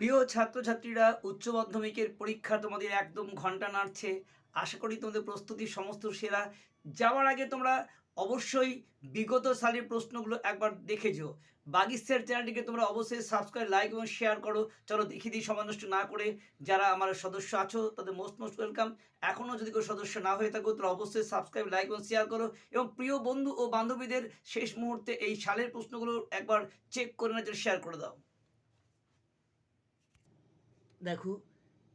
প্রিয় ছাত্রছাত্রীরা, উচ্চ মাধ্যমিকের পরীক্ষা তোমাদের একদম ঘণ্টা নাড়ছে। আশা করি তোমাদের প্রস্তুতি সমস্ত সেরা। যাওয়ার আগে তোমরা অবশ্যই বিগত সালের প্রশ্নগুলো একবার দেখে যেও। বাগিস্তের চ্যানেলটিকে তোমরা অবশ্যই সাবস্ক্রাইব লাইক এবং শেয়ার করো। চলো দেখিয়ে দিই সময় নষ্ট না করে যারা আমার সদস্য আছো, তাদের মোস্ট মোস্ট ওয়েলকাম এখনও যদি কেউ সদস্য না হয়ে থাকো তারা অবশ্যই সাবস্ক্রাইব লাইক এবং শেয়ার করো। এবং প্রিয় বন্ধু ও বান্ধবীদের শেষ মুহূর্তে এই সালের প্রশ্নগুলো একবার চেক করে জন্য শেয়ার করে দাও। দেখো,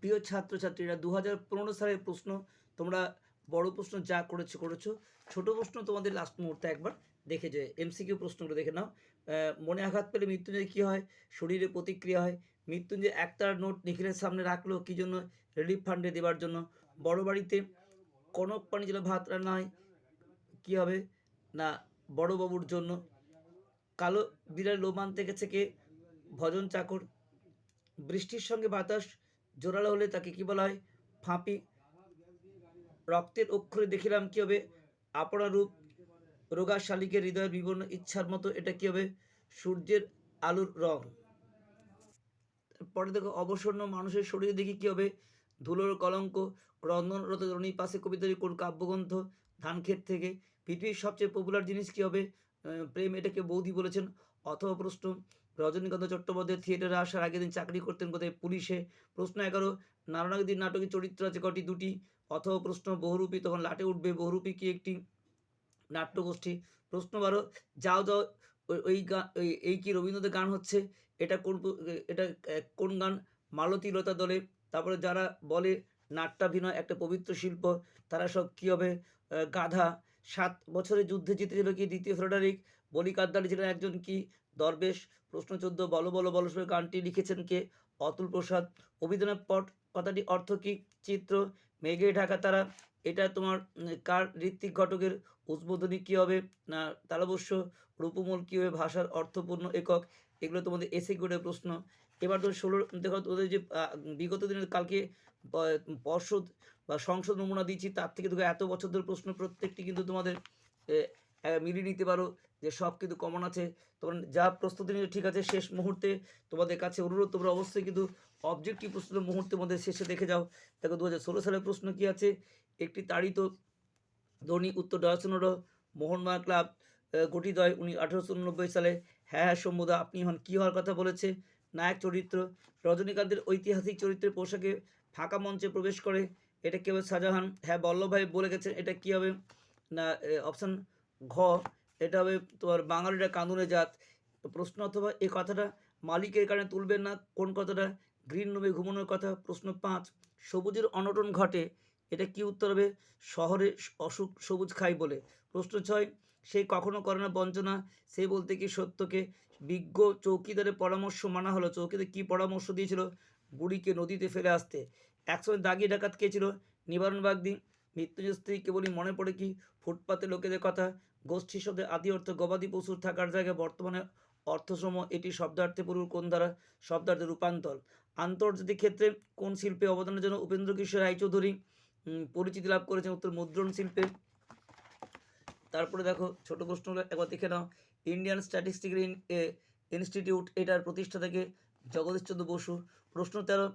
প্রিয় ছাত্রছাত্রীরা দু হাজার পনেরো সালের প্রশ্ন, তোমরা বড় প্রশ্ন যা করেছ করেছ। ছোট প্রশ্ন তোমাদের লাস্ট মুহূর্তে একবার দেখে যায় এমসিকিউ প্রশ্নগুলো দেখে নাও। মনে আঘাত পেলে মৃত্যুঞ্জয় কী হয়? শরীরে প্রতিক্রিয়া হয়। মৃত্যুঞ্জয় একটার নোট নিখিলের সামনে রাখল কী জন্য? রিলিফ ফান্ডে দেওয়ার জন্য। বড় বাড়িতে কনক পানি জলে ভাত রান্না হয়, কী হবে? না, বড়বাবুর জন্য। কালো বিড়াল লোমান থেকে গেছে কে? ভজন চাকর বৃষ্টির সঙ্গে বাতাস জোরালো হলে তাকে কি বলা হয়? ফাঁপি। রক্তের অক্ষরে দেখিলাম কি হবে? আপনা রূপ রোগা শালিকের হৃদয়ের বিবর্ণ ইচ্ছার মতো এটা কি হবে? সূর্যের আলোর রং। পরে দেখো, অবসন্ন মানুষের শরীরে দেখি কি হবে? ধুলোর কলঙ্ক রন্ধনরত রণী পাশে কবিতারি কোন কাব্যগ্রন্থ, ধানক্ষেত থেকে। পৃথিবীর সবচেয়ে পপুলার জিনিস কি হবে? প্রেম এটাকে বৌদি বলেছেন, অথবা প্রশ্ন রজনীকান্ত চট্টোপাধ্যায় থিয়েটারে আসার আগের দিন চাকরি করতেন কোথায়? পুলিশে। প্রশ্ন এগারো নারায়ণাগদির নাটকে চরিত্র আছে কটি? দুটি। অথবা প্রশ্ন, বহুরূপী, তখন লাটে উঠবে। বহুরূপী কি একটি নাট্যগোষ্ঠী? প্রশ্ন বারো, যাও যাও ওই- গান এই কি রবীন্দ্রনাথের গান হচ্ছে? এটা কোন এটা কোন গান? মালতী লতা দলে। তারপরে যারা বলে নাট্যাভিনয়, একটা পবিত্র শিল্প, তারা সব কী হবে? গাধা। সাত বছরের যুদ্ধে জিতেছিল কি দ্বিতীয় ফ্রেডারিক? বলি কাদ্দালি ছিলেন একজন কি? দরবেশ প্রশ্ন চোদ্দ বলো বলো বলো গানটি লিখেছেন কে? অতুল প্রসাদ। অভিধানের পট কথাটি অর্থ কি? চিত্র, মেঘে ঢাকা তারা। এটা তোমার কার ঋত্বিক ঘটকের? উদ্বোধনী কী হবে? না, তালবস্য, রূপমূল কী হবে? ভাষার অর্থপূর্ণ একক। এগুলো তোমাদের এসে করে প্রশ্ন। এবার তো ষোলো, দেখো তোদের যে বিগত দিনের কালকে পর্ষদ বা সংসদ নমুনা দিয়েছি, তার থেকে দেখো এত বছর ধরে প্রশ্ন প্রত্যেকটি কিন্তু তোমাদের মিলিয়ে নিতে পারো। যে সব কিন্তু কমন আছে। তোমার যা প্রস্তুতি নিয়ে ঠিক আছে, শেষ মুহূর্তে তোমাদের কাছে অনুরোধ, তোমরা অবশ্যই কিন্তু অবজেক্টিভ প্রশ্ন মুহূর্তের মধ্যে শেষে দেখে যাও। দেখো দু হাজার ষোলো সালের প্রশ্ন কী আছে? একটি তাড়িত ধনী, উত্তর ডায়াসনের মোহনবাগান ক্লাব গঠিত হয় উনি আঠেরোশো উননব্বই সালে। হ্যাঁ হ্যাঁ সম্বুদা আপনি হন, কী হওয়ার কথা বলেছে? নায়ক চরিত্র, রজনীকান্তের ঐতিহাসিক চরিত্রের পোশাকে ফাঁকা মঞ্চে প্রবেশ করে। এটা কী হবে? শাহজাহান। হ্যাঁ বল্লভভাই বলে গেছেন, এটা কী হবে? না অপশান ঘ। এটা হবে তোমার বাঙালিরা কাঁদুনে জাত। প্রশ্ন অথবা এই কথাটা মালিকের কারণে তুলবেন না। কোন কথাটা? গ্রিন রুমে ঘুমানোর কথা? প্রশ্ন পাঁচ, সবুজের অনটন ঘটে, এটা কি উত্তর হবে? শহরে অসুখ সবুজ খাই বলে। প্রশ্ন ছয়, সে কখনো করে না বঞ্চনা? সে বলতে কি সত্যকে? বিজ্ঞ চৌকিদারের পরামর্শ মানা হলো। চৌকিদার কি পরামর্শ দিয়েছিল? বুড়িকে নদীতে ফেলে আসতে। একসময় দাগি ডাকাত কে ছিল? নিবারণ বাগদি। মৃত্যুঞ্জয় স্ত্রী কেবলই মনে পড়ে কি? ফুটপাতে লোকেদের কথা। গোষ্ঠী শব্দের আদি অর্থ গবাদি পশুর থাকার জায়গায় বর্তমানে অর্থসম এটি শব্দার্থে পূর্ব কোন দ্বারা শব্দার্থে রূপান্তর। আন্তর্জাতিক ক্ষেত্রে কোন শিল্পে অবদানের জন্য উপেন্দ্র কিশোর রায়চৌধুরী পরিচিতি লাভ করেছেন উত্তর মুদ্রণ শিল্পে। তারপরে দেখো, ছোট প্রশ্নগুলো একবার দেখে নাও ইন্ডিয়ান স্ট্যাটিস্টিক্যাল ইনস্টিটিউট এটার প্রতিষ্ঠা থেকে জগদীশচন্দ্র বসু। প্রশ্ন তেরো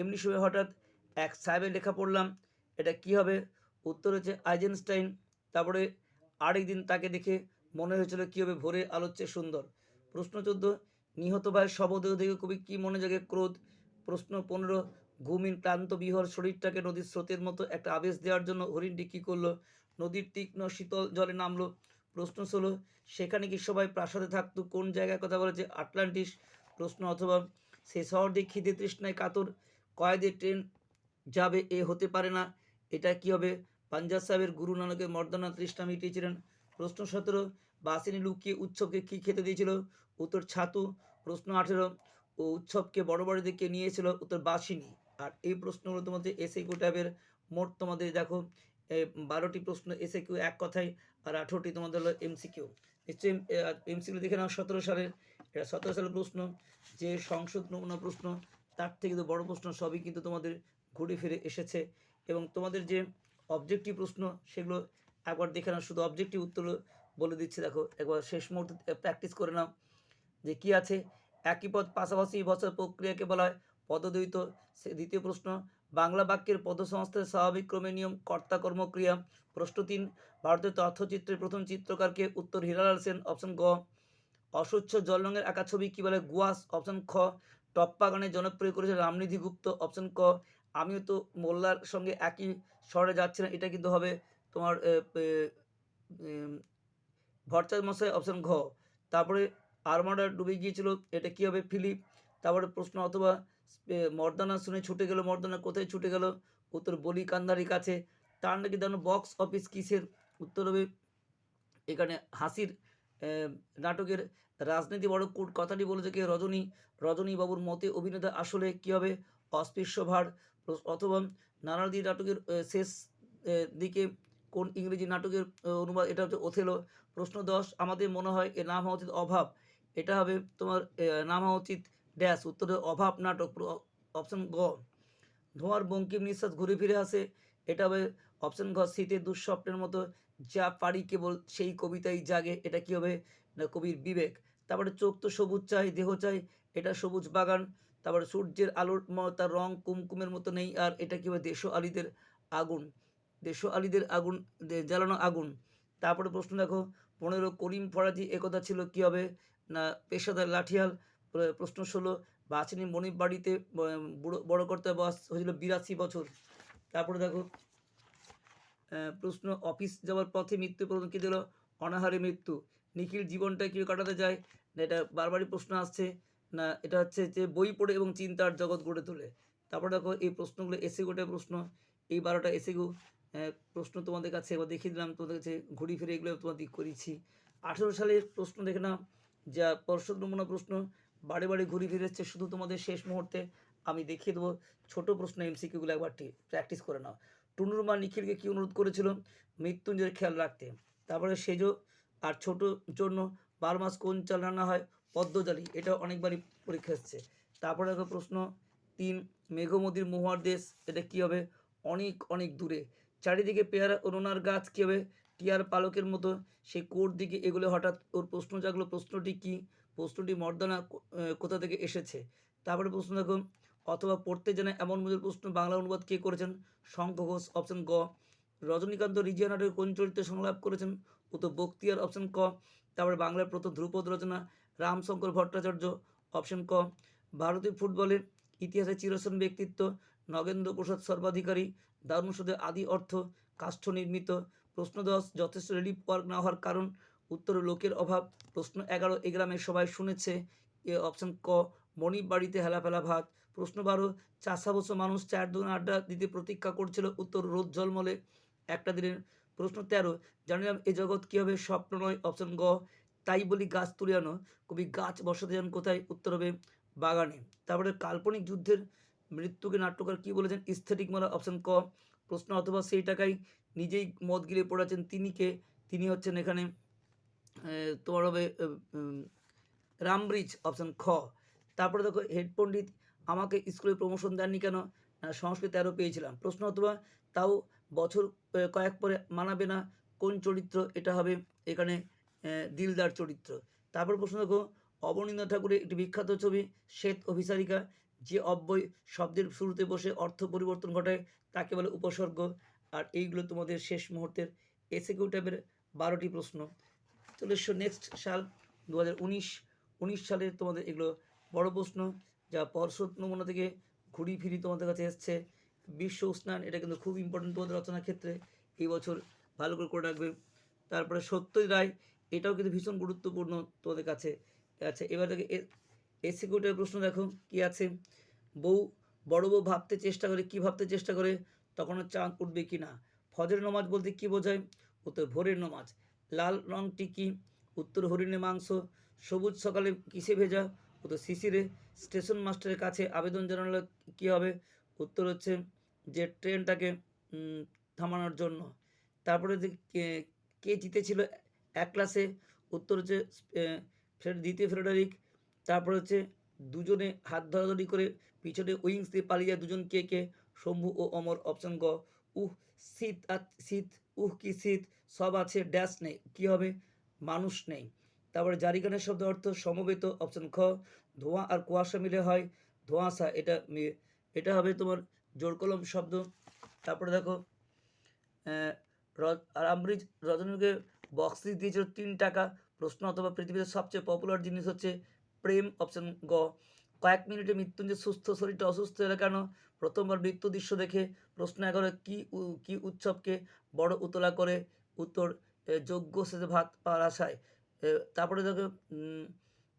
এমনি সময় হঠাৎ এক সাহেবের লেখা পড়লাম, এটা কি হবে? উত্তর হচ্ছে আইজেনস্টাইন তারপরে আরেক দিন তাকে দেখে মনে হয়েছিল কী হবে, ভোরে আলোচ্যে সুন্দর। প্রশ্ন চোদ্দ, নিহত ভাইয়ের শবদেহ দেখে কবি কী মনে জাগে ক্রোধ? প্রশ্ন পনেরো, ঘুমিন ক্লান্ত বিহর শরীরটাকে নদীর স্রোতের মতো একটা আবেশ দেওয়ার জন্য হরিণটি কী করল? নদীর তীক্ষ্ণ শীতল জলে নামলো। প্রশ্ন ষোলো, সেখানে কি সবাই প্রাসাদে থাকতো? কোন জায়গায় কথা বলেছে আটলান্টিস? প্রশ্ন অথবা সে শহর দিয়ে খিদে তৃষ্ণায় কাতর? কয়েদে ট্রেন যাবে এ হতে পারে না, এটা কি হবে? পাঞ্জাব সাহেবের গুরু নানকের মর্দনা তৃষ্ণা মিটিয়েছিলেন প্রশ্ন সতেরো, বাসিনী লুকিয়ে উৎসবকে কী খেতে দিয়েছিল? উত্তর ছাতু, প্রশ্ন আঠেরো, ও উৎসবকে বড় বড় দিকে নিয়েছিল উত্তর বাসিনী। আর এই প্রশ্নগুলো তোমাদের এসে কিউ ট্যাবের মোট তোমাদের দেখো বারোটি প্রশ্ন এসে কিউ এক কথায় আর আঠেরোটি তোমাদের হলো এমসিকিউ। নিশ্চয়ই এমসিকিউ দেখে নাও সতেরো সালের। এটা সতেরো সালের প্রশ্ন, যে সংসদ নমুনা প্রশ্ন, তার থেকে তো বড় প্রশ্ন সবই কিন্তু তোমাদের ঘুরে ফিরে এসেছে। এবং তোমাদের যে অবজেক্টিভ প্রশ্ন, সেগুলো একবার দেখে নাও, শুধু অবজেক্টিভ উত্তর বলে দিচ্ছি, দেখো, একবার শেষ মুহূর্তে প্র্যাকটিস করে নাও, যে কি আছে। একই পদ পাশাপাশি বসার প্রক্রিয়াকে বলা হয় পদদ্বৈত। দ্বিতীয় প্রশ্ন, বাংলা বাক্যের পদসংস্থার স্বাভাবিক ক্রমে নিয়ম, কর্তা কর্মক্রিয়া। প্রশ্ন তিন, ভারতের তথ্যচিত্রের প্রথম চিত্রকারকে উত্তর হিরালাল সেন অপশন গ। অস্বচ্ছ জল রঙের আঁকা ছবি কী বলে? গুয়াস অপশন খ। টপ্পা গানে জনপ্রিয় করেছে রামনিধি গুপ্ত অপশন ক। আমিও তো মোল্লার সঙ্গে একই শহরে যাচ্ছি না এটা কিন্তু হবে তোমার ভরচাঁদ মশাই অপশন ঘ। তারপরে আরমাডা ডুবে গিয়েছিল, এটা কী হবে ফিলিপ? তারপরে প্রশ্ন অথবা মর্দানা শুনে ছুটে গেল, মর্দানা কোথায় ছুটে গেল? উত্তর বলি কান্দারির কাছে। তার নাকি যেন বক্স অফিস কিসের? উত্তর হবে এখানে হাসির নাটকের রাজনীতি বড় কুট। কথাটি বলেছে কে? রজনী। রজনী বাবুর মতে অভিনেতা আসলে কী হবে? অস্পৃশ্য ভার প্রস- অথবা নানাদি নাটকের শেষ দিকে কোন ইংরেজি নাটকের অনুবাদ, এটা হচ্ছে ওথেলো। প্রশ্ন দশ, আমাদের মনে হয় এর নাম হওয়া উচিত অভাব। এটা হবে তোমার নাম হওয়া উচিত ড্যাশ। উত্তরে অভাব নাটক অপশন গ। ধোঁয়ার বঙ্কিম নিঃশ্বাস ঘুরে ফিরে আসে। এটা হবে অপশন ঘ, শীতের দুঃস্বপ্নের মতো যা পারি কেবল সেই কবিতাই জাগে। এটা কি হবে? না, কবির বিবেক। তারপরে চোখ তো সবুজ চাই, দেহ চাই, এটা সবুজ বাগান। তারপরে সূর্যের আলোর তার রং কুমকুমের মতো নেই, আর এটা কি হবে দেশ আলীদের আগুন, দেশ আলীদের আগুন জ্বালানো আগুন। তারপরে প্রশ্ন দেখো, পনেরো করিম ফরাজি একথা ছিল কি হবে? না, পেশাদার লাঠিয়াল প্রশ্ন ষোলো বাছিনি মনির বাড়িতে বুড়ো করতে বয়স হয়েছিল বিরাশি বছর। তারপরে দেখো প্রশ্ন, অফিস যাওয়ার পথে মৃত্যু প্রশ্ন কী দিল? অনাহারে মৃত্যু। নিখিল জীবনটা কীভাবে কাটাতে যায় এটা বারবারই প্রশ্ন আসছে। না, এটা হচ্ছে যে বই পড়ে এবং চিন্তার জগৎ গড়ে তোলে। তারপর দেখো, এই প্রশ্নগুলো এসে গোটে প্রশ্ন। এই বারোটা এসে গো প্রশ্ন তোমাদের কাছে এবার দেখিয়ে দিলাম। তোমাদের কাছে ঘুরি ফিরে এগুলো তোমাদের করেছি। আঠেরো সালের প্রশ্ন দেখে নাও, যা পর্ষদ নমুনা প্রশ্ন। বারে বারে ঘুরি ফিরে এসছে শুধু তোমাদের শেষ মুহূর্তে। আমি দেখিয়ে দেবো ছোটো প্রশ্ন এমসিকিউগুলো একবার প্র্যাকটিস করে নাও। টুনুর মা নিখিলকে কী অনুরোধ করেছিল? মৃত্যুঞ্জয়ের খেয়াল রাখতে। তারপরে সেজো আর ছোট জন্য বারো মাস কোন চাল রান্না হয়? পদ্মজালি, এটা অনেকবারই পরীক্ষা এসছে। তারপরে দেখো প্রশ্ন তিন মেঘমদির মহুয়ার দেশ, এটা কী হবে? অনেক অনেক দূরে। চারিদিকে পেয়ারা অরুণার গাছ কী হবে? টিয়ার পালকের মতো। সেই কোর দিকে এগুলো হঠাৎ ওর প্রশ্ন জাগলো, প্রশ্নটি কি? প্রশ্নটি মর্দানা কোথা থেকে এসেছে? তারপরে প্রশ্ন দেখো, অথবা পড়তে জানে এমন মজুর প্রশ্ন বাংলা অনুবাদ কে করেছেন? শঙ্খ ঘোষ, অপশন গ। রজনীকান্ত রিজিয়া নাটকের কোন চরিত্রে সংলাপ করেছেন? উত্তর বক্তিয়ার, অপশন ক। তারপরে বাংলার প্রথম ধ্রুপদ রচনা রামশঙ্কর ভট্টাচার্য অপশন ক, ভারতীয় ফুটবলের ইতিহাসে চিরসন ব্যক্তিত্ব, নগেন্দ্র প্রসাদ সর্বাধিকারী দারুণ সুদের আদি অর্থ, কাষ্ঠ নির্মিত, প্রশ্ন দশ, যথেষ্ট রিলিফ ওয়ার্ক না হওয়ার কারণ, উত্তর লোকের অভাব, প্রশ্ন এগারো, এ গ্রামের সবাই শুনেছে, এ অপশন ক মণির বাড়িতে হেলাফেলা ভাত, প্রশ্ন বারো চাষা বছর মানুষ চার দুন আড্ডা দিতে প্রতীক্ষা করছিল উত্তর রোদ জলমলে একটা দিনের, প্রশ্ন তেরো, জানিলাম এ জগৎ কী হবে স্বপ্ন নয় অপশন গ তাই বলি গাছ তুলে আনো। কবি গাছ বসাতে যান কোথায়? উত্তর হবে বাগানে। তারপরে কাল্পনিক যুদ্ধের মৃত্যুকে নাট্যকার কী বলেছেন? স্থেটিক মারা অপশন ক। প্রশ্ন, অথবা সেই টাকায় নিজেই মদ গিলে পড়েছেন তিনি কে? তিনি হচ্ছেন এখানে তোমার হবে রামব্রিজ, অপশান খ। তারপরে দেখো, হেড পণ্ডিত, আমাকে স্কুলে প্রমোশন দেননি কেন? সংস্কৃত তেরো পেয়েছিলাম। প্রশ্ন, অথবা তাও বছর কয়েক পরে মানাবে না? কোন চরিত্র? এটা হবে এখানে দিলদার চরিত্র। তারপর প্রশ্ন দেখো, অবনীন্দ্র ঠাকুরের একটি বিখ্যাত ছবি, শ্বেত অভিসারিকা, যে অব্যয় শব্দের শুরুতে বসে অর্থ পরিবর্তন ঘটায়, তাকে বলে উপসর্গ। আর এইগুলো তোমাদের শেষ মুহূর্তের এসিকিউ টাইপের বারোটি প্রশ্ন। চলে এসছো নেক্সট সাল দু হাজার উনিশ উনিশ সালের তোমাদের এগুলো বড় প্রশ্ন, যা পর্ষদ নমুনা থেকে ঘুরি ফিরি তোমাদের কাছে এসছে। বিশ্ব উষ্ণায়ন, এটা কিন্তু খুব ইম্পর্টেন্ট তোমাদের রচনার ক্ষেত্রে। এই বছর ভালো করে করে রাখবে। তারপরে সত্যই রায় এটাও কিন্তু ভীষণ গুরুত্বপূর্ণ তোমাদের কাছে। আচ্ছা এবার থেকে এসিকিউটিভ প্রশ্ন দেখো, কি আছে? বউ, বড় বউ ভাবতে চেষ্টা করে, কি ভাবতে চেষ্টা করে? তখন চাঁদ উঠবে কি না? ফজরের নমাজ বলতে কি বোঝায়? উত্তর, ভোরের নমাজ। লাল রংটি কি উত্তর হরিণে মাংস। সবুজ সকালে কিসে ভেজা? উত্তর, শিশিরে। স্টেশন মাস্টারের কাছে আবেদন জানালে কী হবে? উত্তর হচ্ছে যে ট্রেনটাকে থামানোর জন্য। তারপরে কে জিতেছিল এক ক্লাসে উত্তর হচ্ছে ফ্রেড দ্বিতীয় ফ্রেডারিক তারপর হচ্ছে দুজনে হাত ধরাধরি করে পিছনে উইংস দিয়ে পালিয়ে যায় দুজন কে কে শম্ভু ও অমর অপশন গ উহ শীত আর শীত উহ কি শীত সব আছে ড্যাশ নেই কী হবে? মানুষ নেই। তারপরে জারিগানের শব্দ অর্থ সমবেত অপশন খ। ধোঁয়া আর কুয়াশা মিলে হয় ধোঁয়াশা এটা এটা হবে তোমার জোর কলম শব্দ। তারপরে দেখো আহ, র- আরামব্রিজ রজনীকে বক্সিস দিয়েছিল তিন টাকা। প্রশ্ন অথবা পৃথিবীতে সবচেয়ে পপুলার জিনিস হচ্ছে প্রেম অপশন গ। কয়েক মিনিটে মৃত্যুঞ্জয় সুস্থ, শরীরটা অসুস্থ হলে কেন? প্রথমবার মৃত্যু দৃশ্য দেখে প্রশ্ন এগারো, কি কি উৎসবকে বড় উতলা করে? উত্তর যোগ্য শেষে ভাত পাওয়ার আশায়। তারপরে দেখো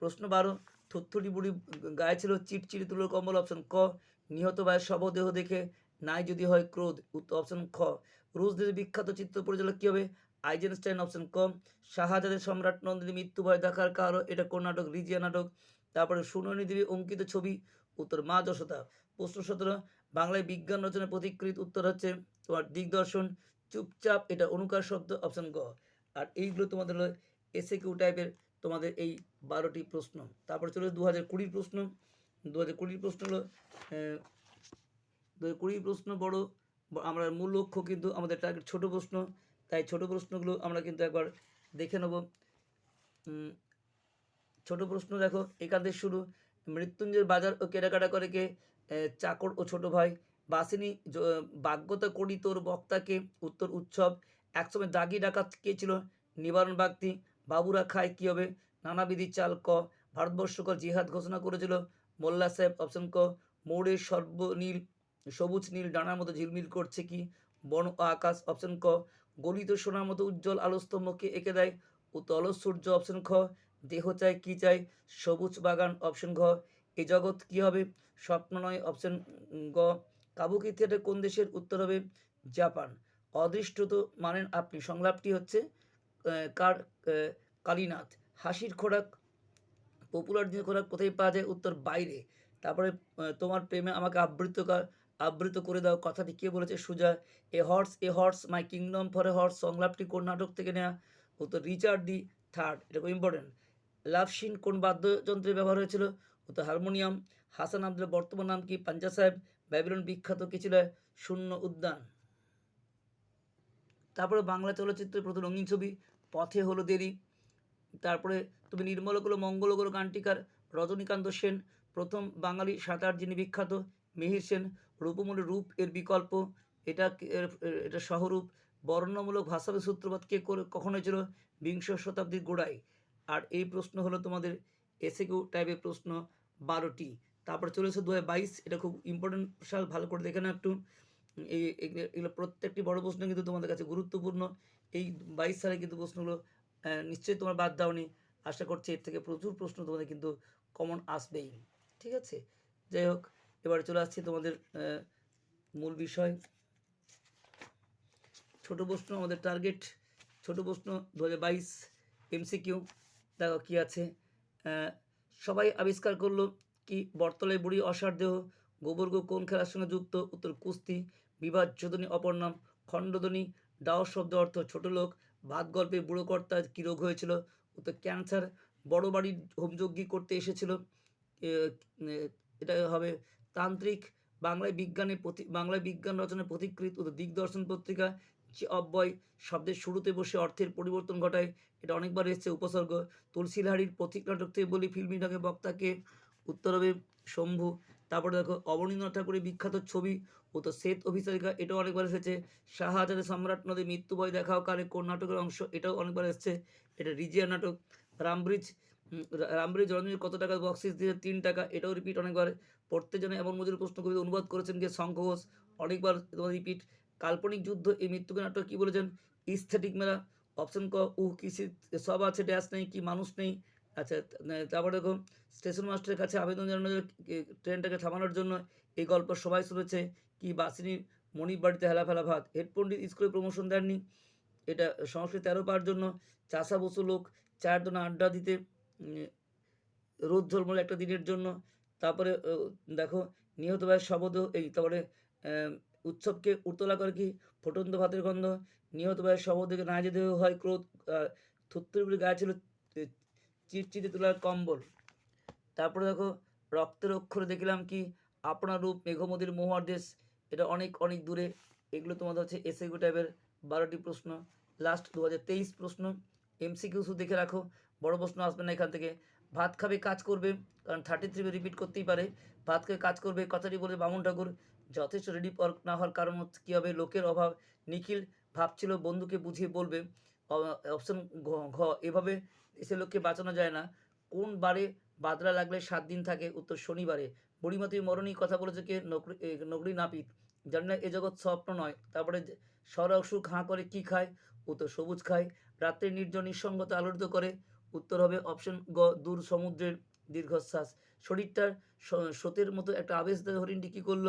প্রশ্ন বারো থুত্থুটি বুড়ি গায়ে ছিল চিটচিটি তুলোর কম্বল অপশন ক। নিহত বায়ের শবদেহ দেখে নাই যদি হয় ক্রোধ, উত্তর অপশন খ। রুশ দেশের বিখ্যাত চিত্র পরিচালক কী হবে? আইজেনস্টাইন অপশন কম, শাহজাদের সম্রাট নন্দিনী মৃত্যু ভয় দেখার কারও এটা কোন নাটক? রিজিয়া নাটক। তারপরে সুনয়নী দেবী অঙ্কিত ছবি, উত্তর মা যশোদা। প্রশ্ন সতেরো, বাংলায় বিজ্ঞান রচনা প্রতিকৃত উত্তর হচ্ছে তোমার দিগদর্শন। চুপচাপ এটা অনুকার শব্দ, অপশন গ। আর এইগুলো তোমাদের হলো এসে কিউ টাইপের তোমাদের এই বারোটি প্রশ্ন। তারপরে চলে দু হাজার কুড়ির প্রশ্ন। দু হাজার কুড়ির প্রশ্ন হলো দু হাজার কুড়ির প্রশ্ন বড়, আমরা মূল লক্ষ্য কিন্তু আমাদের টার্গেট ছোট প্রশ্ন। তাই ছোট প্রশ্নগুলো আমরা কিন্তু একবার দেখে নেব। ছোট প্রশ্ন দেখো থেকে শুরু। মৃত্যুঞ্জয়ের বাজার ও কেনাকাটা করে কে? চাকর ও ছোট ভাই। বাসিনী বাগ্যতা করি তোর বক্তাকে উত্তর উৎসব। একসময় দাগি ডাকাত কে ছিল? নিবারণ ব্যক্তি বাবুরা খায় কী হবে? নানাবিধি চাল ক। ভারতবর্ষকর জিহাদ ঘোষণা করেছিল। মোল্লা সাহেব অপশন ক। মৌরের সর্বনীল, সবুজ নীল, ডানার মতো ঝিলমিল করছে কি? বন ও আকাশ অপশন ক। গলিত সোনার মতো উজ্জ্বল আলোস্তম্ভকে এঁকে দেয়। অলস সূর্য অপশন খ, দেহ চায় কি চাই? সবুজ বাগান অপশন ঘ, এ জগৎ কি হবে? স্বপ্ন নয় অপশন গ, কাবুকি থিয়েটার কোন দেশের উত্তর হবে? জাপান। অদৃষ্টত মানেন আপনি। সংলাপটি হচ্ছে কার কালীনাথ। হাসির খোরাক পপুলার যে খোরাক কোথায় পাওয়া যায়? উত্তর বাইরে। তারপরে তোমার প্রেমে আমাকে আবৃত কর- আবৃত করে দাও। কথাটি কে বলেছে? সুজা, a horse a horse, my kingdom for a horse, সংলাপটি কোন নাটক থেকে নেওয়া উত্তর, রিচার্ড দি থার্ড। এটা খুব ইম্পর্টেন্ট লাভ সিন কোন বাদ্যযন্ত্রে ব্যবহার হয়েছিল? উত্তর, হারমোনিয়াম। হাসান আব্দুলের বর্তমান নাম কি? পাঞ্জা সাহেব, ব্যাবিলন বিখ্যাত কি ছিল? শূন্য উদ্যান। তারপরে বাংলা চলচ্চিত্রের প্রথম রঙিন ছবি, পথে হলো দেরি। তারপরে তুমি নির্মলগুলো মঙ্গলগুলো গানটিকার রজনীকান্ত সেন, প্রথম বাঙালি সাঁতার যিনি বিখ্যাত, মিহির সেন রূপমূল্য রূপ এর বিকল্প, এটা এটা সহরূপ বর্ণমূলক ভাষাবে সূত্রপাত কে করে, কখন হয়েছিল? বিংশ শতাব্দীর গোড়ায়। আর এই প্রশ্ন হলো তোমাদের এসে কিউ টাইপের প্রশ্ন বারোটি। তারপর চলেছে দু বাইশ, এটা খুব ইম্পর্টেন্ট সাল, ভালো করে দেখে না একটু। এই, এগুলো- প্রত্যেকটি বড় প্রশ্ন কিন্তু তোমাদের কাছে গুরুত্বপূর্ণ। এই বাইশ সালে কিন্তু প্রশ্নগুলো নিশ্চয়ই তোমার বাদ দাওনি। আশা করছি এর থেকে প্রচুর প্রশ্ন তোমাদের কিন্তু কমন আসবেই। ঠিক আছে? যাই হোক এবার চলে আসছি তোমাদের মূল বিষয়। ছোট প্রশ্ন, আমাদের টার্গেট ছোট প্রশ্ন দু হাজার বাইশ এমসিকিউ দেখো কী আছে। সবাই আবিষ্কার করল কি বর্তলায় বুড়ি অসার দেহ, গোবর্গ কোন খেলার সঙ্গে যুক্ত? উত্তর, কুস্তি বিবাদ যোদনী অপর নাম খণ্ডধ্বনি, ডাও শব্দ অর্থ ছোট লোক ভাত গল্পে বুড়ো কর্তার কী রোগ হয়েছিল? উত্তর, ক্যান্সার, বড় বাড়ির হোমযজ্ঞী করতে এসেছিল। এটা হবে তান্ত্রিক, বাংলায় বিজ্ঞানের প্রতি, বাংলায় বিজ্ঞান রচনার প্রতিকৃত উত্তর দিগদর্শন পত্রিকা অব্যয় শব্দের শুরুতে বসে অর্থের পরিবর্তন ঘটায়, এটা অনেকবার এসেছে উপসর্গ। তুলসীলহারির প্রতীক নাটক থেকে বলি ফিল্মি নাটকে বক্তাকে উত্তর হবে শম্ভু। তারপরে দেখো, অবনীন্দ্রনাথ ঠাকুরের বিখ্যাত ছবি ও তো শ্বেত অভিচারিকা এটাও অনেকবার এসেছে। শাহজাদের সম্রাট নদী মৃত্যুবয় দেখাও কারে কোন নাটকের অংশ, এটাও অনেকবার এসেছে। এটা রিজিয়া নাটক, রামব্রিজ উম, রা- কত টাকা বক্সিস দিয়ে তিন টাকা। এটাও রিপিট অনেকবার। পড়তে জন্য এমন মজুর প্রশ্ন কবিতা অনুবাদ করেছেন যে শঙ্খ ঘোষ। অনেকবার তোমার রিপিট কাল্পনিক যুদ্ধ এই মৃত্যুকে নাটক কী বলেছেন? ইস্থেটিক মেলা। অপশন ক উহ কিসি সব আছে ড্যাশ নেই কি মানুষ নেই। আচ্ছা তারপর দেখো স্টেশন মাস্টারের কাছে আবেদন জানানো ট্রেনটাকে থামানোর জন্য এই গল্প সবাই শুনেছে। কি বাসিনীর মনির বাড়িতে হেলা ফেলা ভাত। হেডপন্ডিত স্কুলে প্রমোশন দেননি। এটা সংস্কৃত তেরো পাওয়ার জন্য। চাষা বসু লোক চায়ের দোনা আড্ডা দিতে রোদ ঝলমলে একটা দিনের জন্য। তারপরে দেখো, নিহত ভাইয়ের শবদেহ, এই, তারপরে উৎসবকে উতলা করে কি? ফুটন্ত ভাতের গন্ধ। নিহত ভাইয়ের শবদেহকে না যেতে হয় ক্রোধ থুত্তুরি গায়ে ছিল চিটচিটে তোলার কম্বল। তারপরে দেখো, রক্তের অক্ষরে দেখলাম কি? আপনার রূপ মেঘমদির মোহর দেশ। এটা অনেক অনেক দূরে। এগুলো তোমাদের হচ্ছে এসএগু টাইপের বারোটি প্রশ্ন। লাস্ট দু হাজার তেইশ প্রশ্ন। এমসিকিউ দেখে রাখো। বড় প্রশ্ন আসবে না এখান থেকে। ভাত খাবে, কাজ করবে, কারণ থার্টি থ্রি রিপিট করতেই পারে। ভাত খেয়ে কাজ করবে, কথাটি বলে বামুন ঠাকুর। যথেষ্ট রেডি না হওয়ার কারণ হচ্ছে কী হবে? লোকের অভাব। নিখিল ভাবছিল বন্ধুকে বুঝিয়ে বলবে অপশন ঘ এভাবে দেশের লোককে বাঁচানো যায় না। কোন বারে বাদলা লাগলে সাত দিন থাকে? উত্তর শনিবারে। বুড়িমতি মরণী কথা বলেছে কে? নকরি নকরি নাপিত। জানি না, এ জগৎ স্বপ্ন নয়। তারপরে সরক সুখ হাঁ করে কি খায়? উত্তর সবুজ খায়। রাত্রে নির্জন নিঃসঙ্গতা আলোড়িত করে। উত্তর হবে অপশন গ, দূর সমুদ্রের দীর্ঘশ্বাস। শরীরটার স্রোতের মতো একটা আবেশ দেয় হরিণটি কী করল?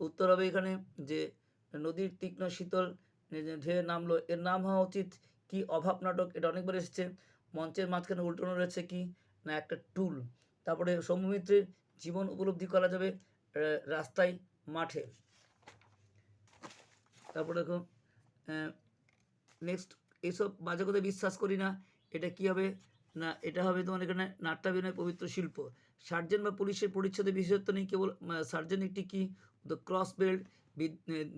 উত্তর হবে এখানে যে নদীর তীক্ষ্ণ শীতল ঢেউ নামলো। এর নাম হওয়া উচিত কি? অভাব নাটক। এটা অনেকবার এসেছে। মঞ্চের মাঝখানে উল্টানো রয়েছে কি? না, একটা টুল। তারপরে সৌমিত্রের জীবন উপলব্ধি করা যাবে রাস্তায়, মাঠে। তারপরে দেখো নেক্সট এইসব বাজে কথা বিশ্বাস করি না। এটা কি হবে? না, এটা হবে তোমার এখানে নাট্যাভিনয় পবিত্র শিল্প। সার্জেন বা পুলিশের পরিচ্ছদে বিশেষত্ব নেই, কেবল সার্জেন একটি কি? দ্য ক্রস বেল্ট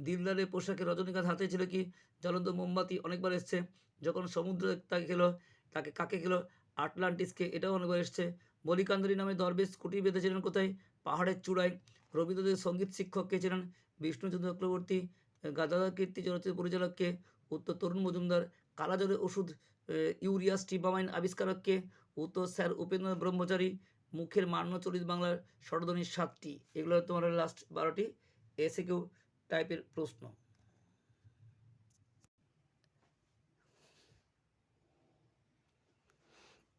দিলদারের পোশাকে রজনীকান্ত হাতে ছিল কি? জ্বলন্ত মোমবাতি অনেকবার এসছে। যখন সমুদ্র তাকে খেলো, তাকে কাকে খেলো? আটলান্টিসকে, এটাও অনেকবার এসছে। বলিকান্দরী নামে দরবেশ কুটি বেঁধেছিলেন কোথায়? পাহাড়ের চূড়ায়। রবীন্দ্রদের সংগীত শিক্ষক কে ছিলেন? বিষ্ণুচন্দ্র চক্রবর্তী গাদাধর কীর্তি চলচ্চিত্র পরিচালককে উত্তর তরুণ মজুমদার কালাজ্বরের ওষুধ ইউরিয়া, স্টিবামাইন আবিষ্কারককে উত্তর স্যার উপেন্দ্র ব্রহ্মচারী, মুখের মান্য চলিত বাংলার স্বরধ্বনির সাতটি। এগুলো তোমার লাস্ট বারোটি। এসে কেউ টাইপের প্রশ্ন।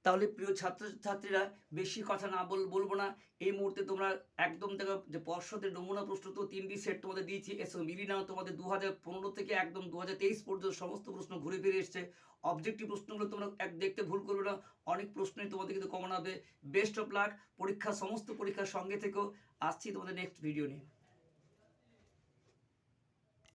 তাহলে প্রিয় ছাত্রছাত্রীরা বেশি কথা না বল, বলব না। এই মুহূর্তে তোমরা একদম দেখো যে পর্ষদের নমুনা প্রশ্ন তো তিনটি সেট তোমাদের দিয়েছি। এসে মিলি নাও, তোমাদের দু হাজার পনেরো থেকে একদম দু হাজার তেইশ পর্যন্ত সমস্ত প্রশ্ন ঘুরে ফিরে এসছে। অবজেক্টিভ প্রশ্নগুলো তোমরা এক দেখতে ভুল করবে না। অনেক প্রশ্নই তোমাদের কিন্তু কমন হবে। বেস্ট অফ লাক পরীক্ষা, সমস্ত পরীক্ষার সঙ্গে থেকেও আসছি তোমাদের নেক্সট ভিডিও নিয়ে।